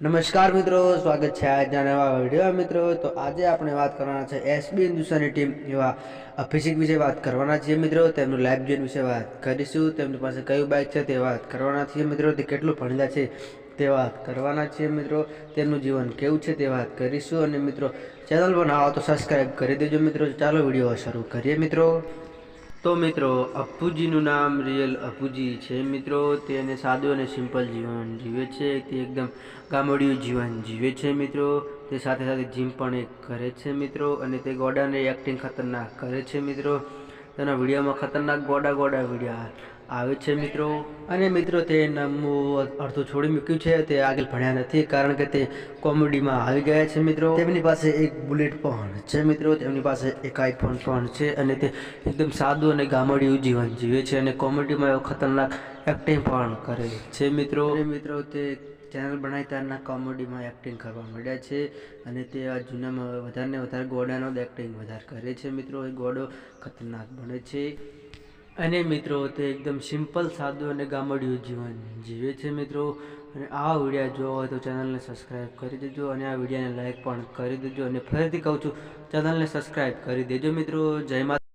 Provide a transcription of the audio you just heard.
નમસ્કાર મિત્રો, સ્વાગત છે આજના નવા વીડિયો મિત્રો. તો આજે આપણે વાત કરવાના છે એસબી હિન્દુસ્તાની ટીમ એવા અભિષેક વિશે વાત કરવાના છીએ મિત્રો. તેમનું લાઈફ જોઈન વિશે વાત કરીશું. તેમની પાસે કયું બાઇક છે તે વાત કરવાના છીએ મિત્રો. તે કેટલું ભણેલા છે તે વાત કરવાના છીએ મિત્રો. તેમનું જીવન કેવું છે તે વાત કરીશું. અને મિત્રો, ચેનલ પર આવો તો સબસ્ક્રાઈબ કરી દેજો મિત્રો. ચાલો વીડિયો શરૂ કરીએ મિત્રો. તો મિત્રો, અપ્પુજીનું નામ રિયલ અપુજી છે. મિત્રો તેને સાદું અને સિમ્પલ જીવન જીવે છે. તે એકદમ ગામડિયું જીવન જીવે છે, મિત્રો. તે સાથે સાથે જીમ પણ એ કરે છે, મિત્રો. અને તે ગોડાને એક્ટિંગ ખતરનાક કરે છે, મિત્રો. તેના વિડીયોમાં ખતરનાક ગોડા ગોડા વીડિયો આવે છે મિત્રો. અને મિત્રો, તે નામનું અડધું છોડી મૂક્યું છે. તે આગળ ભણ્યા નથી કારણ કે તે કોમેડીમાં આવી ગયા છે મિત્રો. તેમની પાસે એક બુલેટ પણ છે મિત્રો. તેમની પાસે એક આઈફોન પણ છે અને તે એકદમ સાદું અને ગામડિયું જીવન જીવે છે અને કોમેડીમાં એવો ખતરનાક એક્ટિંગ પણ કરે છે મિત્રો. મિત્રો, તે ચેનલ બનાવી ત્યારના કોમેડીમાં એક્ટિંગ કરવા માંડ્યા છે અને તે આ જૂનામાં વધારે ને વધારે ગોડાનો જ એક્ટિંગ વધારે કરે છે મિત્રો. એ ગોડો ખતરનાક બને છે. અને મિત્રો, તે એકદમ સિમ્પલ, સાદું અને ગામડિયું જીવન જીવે છે મિત્રો. અને આ વિડીયા જોવા હોય તો ચેનલને સબસ્ક્રાઈબ કરી દેજો અને આ વિડીયાને લાઈક પણ કરી દેજો. અને ફરીથી કહું છું, ચેનલને સબસ્ક્રાઈબ કરી દેજો મિત્રો. જય માતા